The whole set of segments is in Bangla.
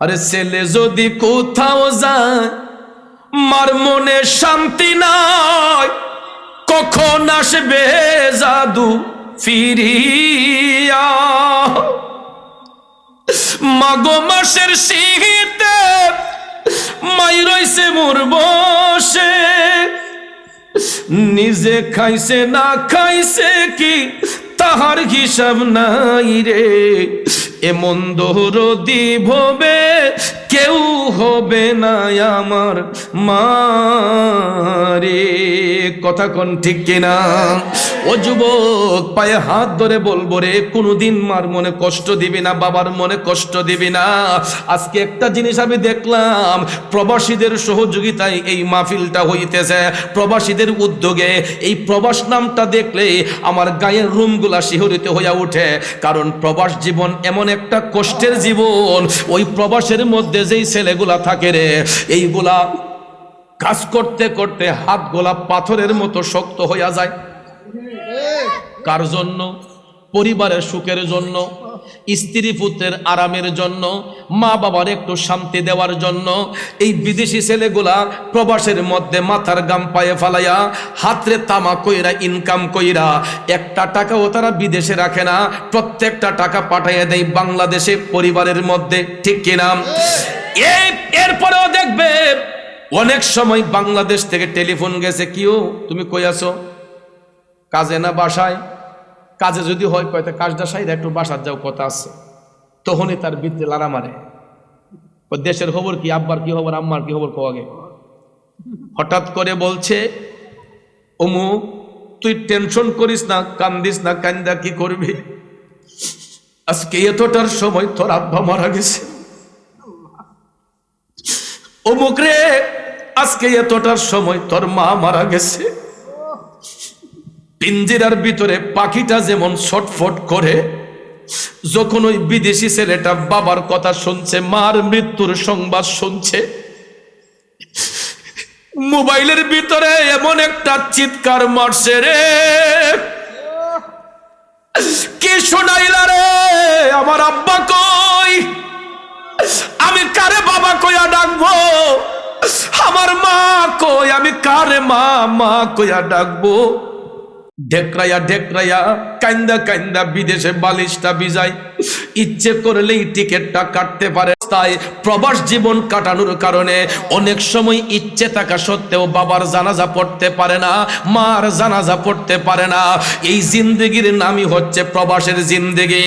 আরে ছেলে যদি কোথাও যায়, মার মনে শান্তি নাই, কখন আসবে জাদু ফিরিয়া? মাগো মাসের শীতে মাই রইছে মোর বসে, নিজে খাইছে না খাইছে কি তাহার হিসাব নাই রে। এমন দৌড়দি ভবে কেউ হবে না আমার মারে। কথা কোন ঠিক কিনা? ও যুবক, পায়ে হাত ধরে বলব রে, কোনোদিন মার মনে কষ্ট দিবি না, বাবার মনে কষ্ট দিবি না। আজকে একটা জিনিস আমি দেখলাম, প্রবাসীদের সহযোগিতায় এই মাহফিলটা হইতেছে। প্রবাসীদের উদ্যোগে এই প্রবাস নামটা দেখলে আমার গায়ের রুমগুলা শিহরিত হইয়া ওঠে কারণ প্রবাস জীবন এমন একটা কষ্টের জীবন, ওই প্রবাসের মধ্যে যেই ছেলেগুলা থাকে রে, এইগুলা কাজ করতে করতে হাত গোলা পাথরের মতো শক্ত হইয়া যায়। কার জন্য? পরিবারের সুখের জন্য। স্ত্রী পুত্রের আরামের জন্য, মা বাবার একটু শান্তি দেওয়ার জন্য, এই বিদেশি ছেলেগুলা প্রবাসের মধ্যে মাথার গাম পায়ে ফালাইয়া হাতরে তামা কইরা ইনকাম কইরা একটা টাকাও তারা বিদেশে রাখে না, প্রত্যেকটা টাকা পাঠাইয়া দেয় বাংলাদেশে পরিবারের মধ্যে, ঠিক কিনা এই, এরপরেও দেখবে অনেক সময় বাংলাদেশ থেকে টেলিফোন গেছে, কিও, তুমি কই আছো? কাজে না বাসায়? কাজে যদি হয় কয়টা কাজটা সাইড একটু বাসার যাও, কথা আছে। তখনই তার বৃত্তি লারা মারে। দেশের খবর কি? আব্বার কি খবর? আম্মার কি খবর? কোয়াগে হঠাৎ করে বলছে অমু তুই টেনশন করিস না, কান্দিস না, কান্দা কি করবি? আজকে এতটার সময় তোর আব্বা মারা গেছে। অমুক রে, আজকে এতটার সময় তোর মা মারা গেছে। পিঞ্জিরার ভিতরে পাখিটা যেমন ছটফট করে, যখন ওই বিদেশি ছেলেটা বাবার কথা শুনছে, মার মৃত্যুর সংবাদ শুনছে, মোবাইলের ভিতরে এমন একটা চিৎকার মারছে রে। কি শোনাইলা রে? আমার আব্বা কই? আমি কারে বাবা কইয়া ডাকবো? আমার মা কই? আমি কারে মা মা কইয়া ডাকবো? ঢেকরাইয়া ঢেকরাইয়া কান্দা কান্দা বিদেশে বালিশটা বিজায় ইচ্ছে করলেই টিকিটটা কাটতে পারে তাই প্রবাস জীবন কাটানোর কারণে অনেক সময় ইচ্ছে থাকা সত্ত্বেও বাবার জানাজা পড়তে পারে না, মার জানাজা পড়তে পারে না। এই জিন্দগির নামই হচ্ছে প্রবাসের জিন্দগি।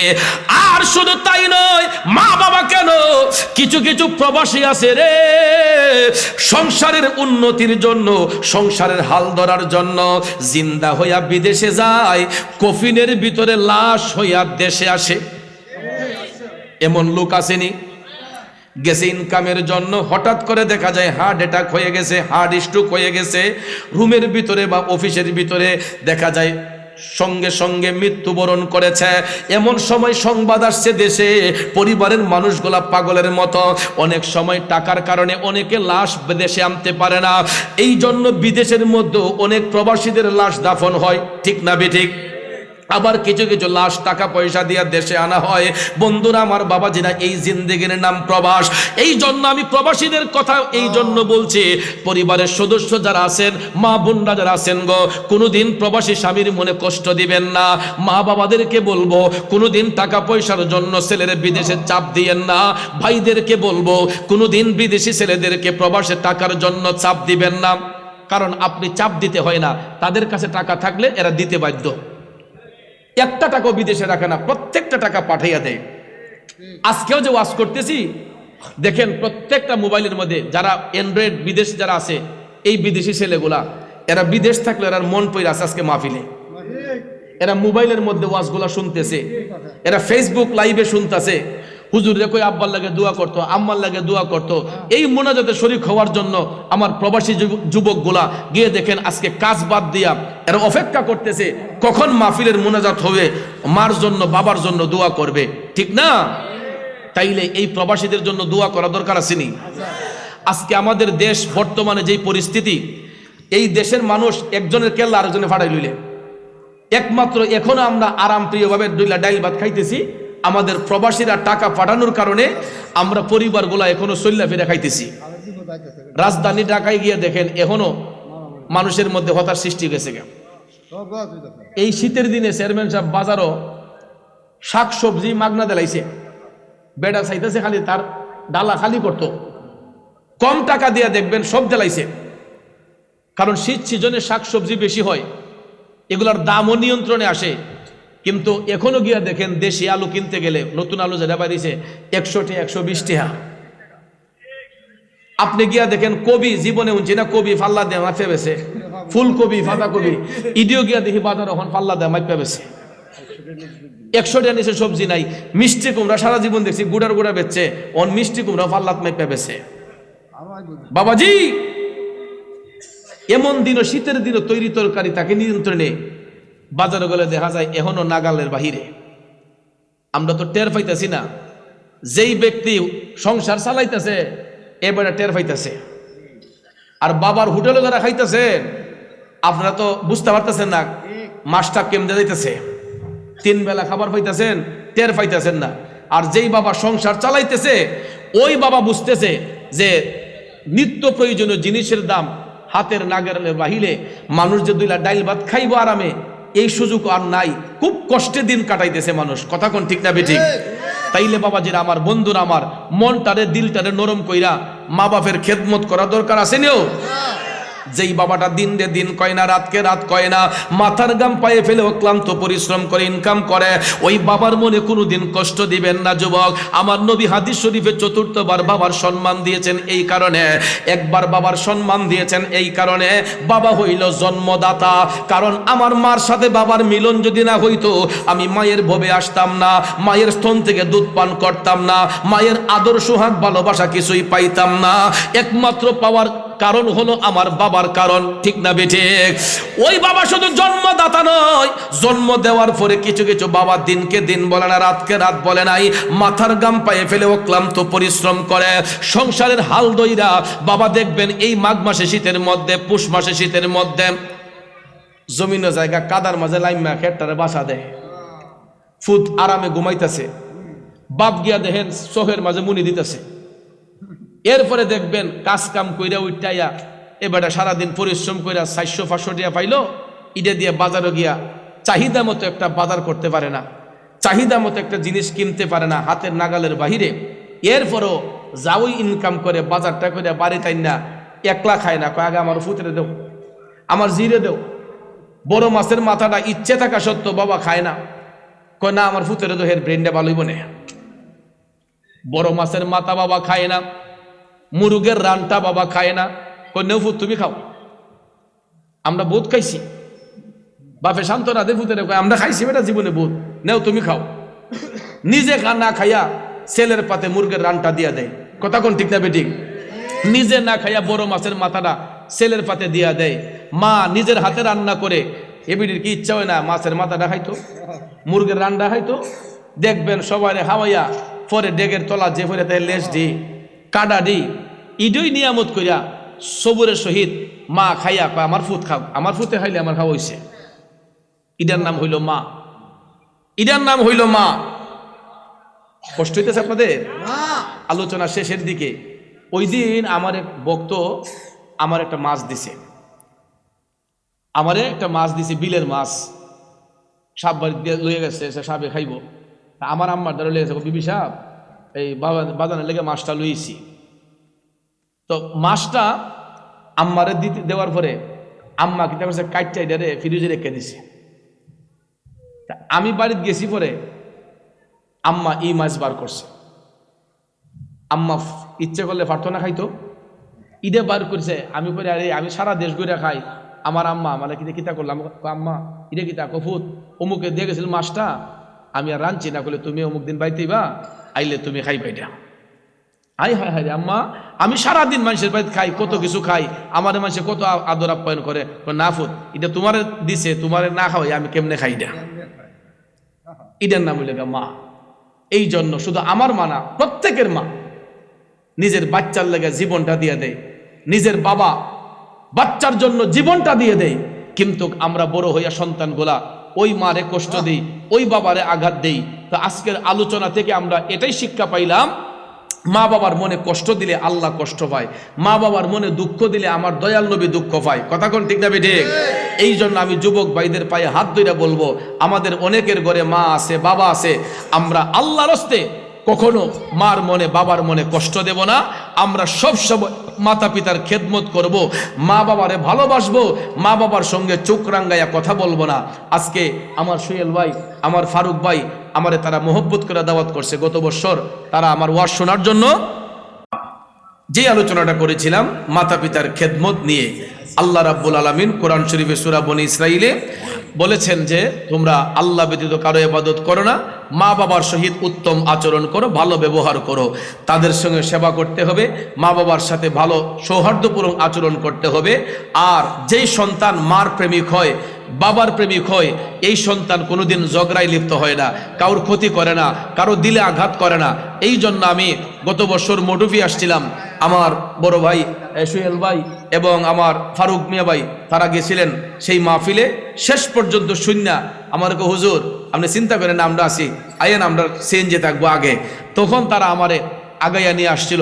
আর শুধু তাই নয়, মা বাবা কেন? কিছু কিছু প্রবাসী আছে রে, সংসারের উন্নতির জন্য, সংসারের হাল ধরার জন্য জিন্দা হইয়া বিদেশে যায়, কফিনের ভিতরে লাশ হইয়া দেশে আসে। এমন লোক আসেনি? গেছে ইনকামের জন্য, হঠাৎ করে দেখা যায় হার্ট অ্যাটাক হয়ে গেছে, হার্ট স্ট্রোক হয়ে গেছে, রুমের ভিতরে বা অফিসের ভিতরে দেখা যায় সঙ্গে সঙ্গে মৃত্যুবরণ করেছে। এমন সময় সংবাদ আসছে দেশে, পরিবারের মানুষগুলা পাগলের মতো। অনেক সময় টাকার কারণে অনেকে লাশ দেশে আনতে পারে না। এই জন্য বিদেশের মধ্যেও অনেক প্রবাসীদের লাশ দাফন হয়। ঠিক না বেঠিক? আবার কিছু কিছু লাশ টাকা পয়সা দিয়ে দেশে আনা হয়। বন্ধুরা, আমার বাবা বাবাজিরা এই জিন্দেগির নাম প্রবাস। এই জন্য আমি প্রবাসীদের কথা এই জন্য বলছি, পরিবারের সদস্য যারা আছেন, মা বোনরা যারা আছেন গো, কোনোদিন প্রবাসী স্বামীর মনে কষ্ট দিবেন না। মা বাবাদেরকে বলব, কোনোদিন টাকা পয়সার জন্য ছেলের বিদেশে চাপ দিয়েন না। ভাইদেরকে বলব, কোনোদিন বিদেশি ছেলেদেরকে প্রবাসে টাকার জন্য চাপ দিবেন না। কারণ আপনি চাপ দিতে হয় না, তাদের কাছে টাকা থাকলে এরা দিতে বাধ্য। একটা টাকাও বিদেশে রাখে না, প্রত্যেকটা টাকা পাঠাইয়া দেয়। আজকেও যে ওয়াশ করতেছি, দেখেন প্রত্যেকটা মোবাইলের মধ্যে যারা অ্যান্ড্রয়েড বিদেশ যারা আছে, এই বিদেশি ছেলেগুলা, এরা বিদেশ থাকলে এরা মন পইরা আছে আজকে মাহফিলে। এরা মোবাইলের মধ্যে ওয়াজগুলা শুনতেছে, এরা ফেসবুক লাইভে শুনতেছে হুজুর কই আব্বার লাগে দোয়া করতো, আম্মার লাগে দোয়া করতো। এই মোনাজাতে শরীক হওয়ার জন্য আমার প্রবাসী যুব- যুবকগুলা গিয়ে দেখেন, আজকে কাজ বাদ দিয়া এরা অপেক্ষা করতেছে, কখন মাহফিলের মোনাজাত হবে, মার জন্য, বাবার জন্য দোয়া করবে, ঠিক না? তাইলে এই প্রবাসীদের জন্য দোয়া করা দরকার আসেনি আজকে আমাদের দেশ বর্তমানে যেই পরিস্থিতি, এই দেশের মানুষ একজনের কেল্লা আরেকজনে ফাটাই লইলে। একমাত্র এখনও আমরা আরাম প্রিয়ভাবে দুইলা ডাইল ভাত খাইতেছি আমাদের প্রবাসীরা টাকা পাঠানোর কারণে আমরা পরিবারগুলা এখনও চল্লা ফিরে খাইতেছি। রাজধানী ঢাকায় গিয়ে দেখেন এখনও মানুষের মধ্যে হতার সৃষ্টি গে। এই শীতের দিনে চেয়ারম্যান সাহেব বাজারও শাক সবজি মাগনা দেলাইছে। বেড়া চাইতেছে খালি, তার ডালা খালি করতো। কম টাকা দিয়ে দেখবেন সব দেলাইছে। কারণ শীত সিজনে শাক সবজি বেশি হয়। এগুলার দামও নিয়ন্ত্রণে আসে। কিন্তু এখনও গিয়া দেখেন দেশি আলু কিনতে গেলে নতুন আলু যেটা বাড়িছে একশোটি, একশো বিশ টিহা আপনি গিয়া দেখেন কবি, জীবনে উনছি না কবি, ফাল্লা দেয় মাপে বেছে। ফুলকবি কবি ইডিও গিয়া দেখি বাজার এখন ফাল্লা দেয় মাপে বেছে। একশো টাকা নিচে সবজি নাই, মিষ্টি কুমড়া সারা জীবন দেখছি গুড়ার গুড়া বেচছে, অন মিষ্টি কুমড়া ফাল্লাত মাপে বেছে। বাবাজি! এমন দিনও শীতের দিনও তৈরি তরকারি তাকে নিয়ন্ত্রণে বাজারে গেলে দেখা যায় এখনও নাগালের বাহিরে। আমরা তো টের পাইতেছি না। যেই ব্যক্তি সংসার চালাইতেছে এবারে টের পাইতেছে। আর বাবার হোটেলে যারা খাইতেছেন আপনারা তো বুঝতে পারতেছেন না মাছটা কেমনে যাইতেছে। তিন বেলা খাবার পাইতেছেন, টের পাইতেছেন না। আর যেই বাবা সংসার চালাইতেছে, ওই বাবা বুঝতেছে যে নিত্য প্রয়োজনীয় জিনিসের দাম হাতের নাগারের বাহিরে মানুষ যে দুইলা ডাইল ভাত খাইব আরামে এই সুযোগ আর নাই। খুব কষ্টে দিন কাটাইতেছে মানুষ। কথা কোন ঠিক না বেঠিক তাইলে বাবা জিরা আমার বন্ধুরা আমার মনটারে, দিলটারে নরম কইরা মা বাপের খেদমত করা দরকার আছে নেও? যেই বাবাটা দিন রে দিন কয় না, রাতকে রাত কয় না, মাথার গাম পায়ে ফেলে ক্লান্ত, পরিশ্রম করে ইনকাম করে, ওই বাবার মনে কোনোদিন কষ্ট দিবেন না, যুবক। আমার নবী হাদিস শরীফে চতুর্থবার বাবার সম্মান দিয়েছেন এই কারণে। একবার বাবার সম্মান দিয়েছেন এই কারণে। বাবা হইল জন্মদাতা। কারণ আমার মার সাথে বাবার মিলন যদি না হইতো, আমি মায়ের ভবে আসতাম না, মায়ের স্তন থেকে দুধ পান করতাম না, মায়ের আদর, সোহাগ, ভালোবাসা কিছুই পাইতাম না। একমাত্র পাওয়ার কারণ হলো আমার বাবার কারণ, ঠিক না বেঠে? ওই বাবা শুধু জন্মদাতা নয়, জন্ম দেওয়ার পরে কিছু কিছু বাবা দিনকে দিন বলে না, রাতকে রাত বলে নাই, মাথার গাম পায়ে ফেলে ও ক্লান্ত পরিশ্রম করে। সংসারের হাল দইরা বাবা দেখবেন এই মাঘ মাসে শীতের মধ্যে, পুষ মাসে শীতের মধ্যে জমিন জায়গা কাদার মাঝে লাইমা খেটটারে বাসা দেয়। ফুট আরামে ঘুমাইতেছে। বাপ গিয়া দেখেন চোখের মাঝে মুনি দিতেছে। এরপরে দেখবেন কাজ কাম কইরা উঠাইয়া এবারে সারাদিন পরিশ্রম কইরা চারশো, পাঁচশো টাকা পাইলো, ইটা দিয়ে বাজারে গিয়া চাহিদা মতো একটা বাজার করতে পারে না, চাহিদা মতো একটা জিনিস কিনতে পারে না হাতের নাগালের বাহিরে। এরপরও যাওই ইনকাম করে, বাজারটা করে বাড়ি তাই না, একলা খায় না, কয়, আগে আমার ফুতরে দেও, আমার জিরে দেও। বড় মাছের মাথাটা ইচ্ছে থাকা সত্ত্বেও বাবা খায় না। কয়, না, আমার ফুতরে দেও হের ব্রেনটা ভালোই বনে বড় মাছের মাথা বাবা খায় না। মুরুগের রানটা বাবা খায় না। কই নেও ফুত, তুমি খাও। আমরা বোধ খাইছি। বাপে শান্ত রাধে ফুতে কয়, আমরা খাইছি বেটা জীবনে বোধ নেও, তুমি খাও। নিজে খা, না খাইয়া ছেলের পাতে মুরগের রানটা দিয়া দেয়। কথা কোন ঠিক না বেঠিক নিজে না খাইয়া বড় মাছের মাথাটা ছেলের পাতে দিয়া দেয়। মা নিজের হাতে রান্না করে এবিডির কি ইচ্ছা হয় না, মাছের মাথাটা খাইতো, মুরগের রান্না খাইতো। দেখবেন সবাই হাওয়াইয়া পরে ডেগের তলা যে ফেরে তাই লেস দি কাডা দি ইডই নিয়ামত কইরা সবুরের সহিত মা খাইয়া কয় আমার ফুট খাও। আমার ফুটে খাইলে আমার খাওয়া হইছে। ইডার নাম হইল মা। ইডার নাম হইল মা। কষ্ট হইতেছে আপনাদের? আলোচনা শেষের দিকে ওই দিন আমার এক বক্ত আমার একটা মাছ দিছে। আমারে একটা মাছ দিছে বিলের মাছ। সাপ বাড়ি দিয়ে লইয়ে গেছে সে সাপে খাইব। আমার আম্মার দ্বারা লইয়া গেছে বিবি সাপ। এই বাজানের লেগে মাছটা লইছি। তো মাছটা আম্মারে দিতে, দেওয়ার পরে আম্মা কিতা করছে কাইটাই রে ফ্রিজে রেখে দিছে। আমি বাড়িতে গেছি পরে আম্মা এই মাছ বার করছে। আম্মা ইচ্ছে করলে পারতো না খাইতো। ঈদে বার করছে, আমি পরে আরে, আমি সারা দেশ ঘুরে খাই। আমার আম্মা মানে কিতা কিতা করলাম? আম্মা ইরে কিতা কফুত? অমুকে দিয়ে গেছিল মাছটা। আমি আর রাঁধছি না করলে তুমি অমুক দিন বাইতেইবা আইলে তুমি খাই পাইটা। হাই হাই রে আম্মা, আমি সারাদিন মানুষের বাড়িতে খাই, কত কিছু খাই আমার মানুষে কত আদর আপ্যায়ন করে না ফুত, এটা তোমার দিছে, তোমার না খাওয়াই আমি কেমনে খাই এটা? এটার নাম হইলে মা। এই জন্য শুধু আমার মা না, প্রত্যেকের মা নিজের বাচ্চার লেগে জীবনটা দিয়ে দেয়, নিজের বাবা বাচ্চার জন্য জীবনটা দিয়ে দেয়, কিন্তু আমরা বড় হইয়া সন্তানগুলা ওই মারে কষ্ট দিই, ওই বাবারে আঘাত দেই তো আজকের আলোচনা থেকে আমরা এটাই শিক্ষা পাইলাম, মা বাবার মনে কষ্ট দিলে আল্লাহ কষ্ট পায়, মা বাবার মনে দুঃখ দিলে আমার দয়াল নবী দুঃখ পায়। কথা কোন ঠিক না ঠিক? এই জন্য আমি যুবক ভাইদের পায়ে হাত ধরে বলব, আমাদের অনেকের ঘরে মা আছে, বাবা আছে, আমরা আল্লাহর হস্তে কখনো মার মনে, বাবার মনে কষ্ট দেব না, আমরা সব সময় মাতা পিতার খেদমত করব, মা বাবারে ভালোবাসবো, মা বাবার সঙ্গে চোখ রাঙ্গাইয়া কথা বলব না। আজকে আমার সুয়েল ভাই, আমার ফারুক ভাই আমারে তারা মোহব্বত করে দাওয়াত করছে। গত বছর তারা আমার ওয়াজ শোনার জন্য যে আলোচনাটা করেছিলাম মাতা পিতার খেদমত নিয়ে আল্লাহ রাব্বুল আলমিন কোরআন শরীফে সুরা বনি ইসরাইলে বলেছেন যে, তোমরা আল্লাহ ব্যতীত কারও ইবাদত করো না মা বাবার সহিত উত্তম আচরণ করো, ভালো ব্যবহার করো। তাদের সঙ্গে সেবা করতে হবে মা বাবার সাথে ভালো সৌহার্দ্যপূর্ণ আচরণ করতে হবে। আর যেই সন্তান মার প্রেমিক হয় বাবার প্রেমিক হয়, এই সন্তান কোনোদিন ঝগড়ায় লিপ্ত হয় না, কারোর ক্ষতি করে না কারও দিলে আঘাত করে না। এই জন্য আমি গত বছর মডুফি আসছিলাম। আমার বড় ভাই সুহেল ভাই এবং আমার ফারুক মিয়া ভাই, তারা গেছিলেন সেই মাহফিলে। শেষ পর্যন্ত শূন্য আমারকে হুজুর, আপনি চিন্তা করেন, আমরা আছি। আইয়েন আমরা সিএনজি থাকব আগে। তখন তারা আমারে আগাইয়া নিয়ে আসছিল।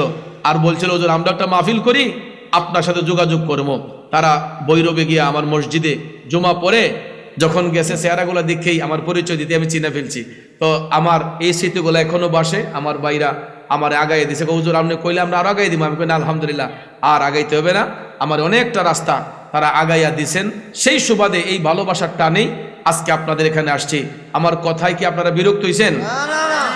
আর বলছিল, হুজুর, আমরা একটা মাহফিল করি। আপনার সাথে যোগাযোগ করব। তারা বৈরবে গিয়ে আমার মসজিদে জমা পড়ে, যখন গেছে চেহারাগুলো দেখেই আমার পরিচয় দিতে আমি চিনে ফেলছি। তো আমার এই স্মৃতিগুলো এখনও বাসে, আমার বাইরা আমার আগাই দিছে। হুজুর, আপনি কইলে আমরা আর আগাই দিব? আমি কই, না, আলহামদুলিল্লাহ, আর আগাইতে হবে না। আমার অনেকটা রাস্তা তারা আগাইয়া দিছেন। সেই সুবাদে এই ভালোবাসার টানেই আজকে আপনাদের এখানে আসছি। আমার কথায় কি আপনারা বিরক্ত হয়েছেন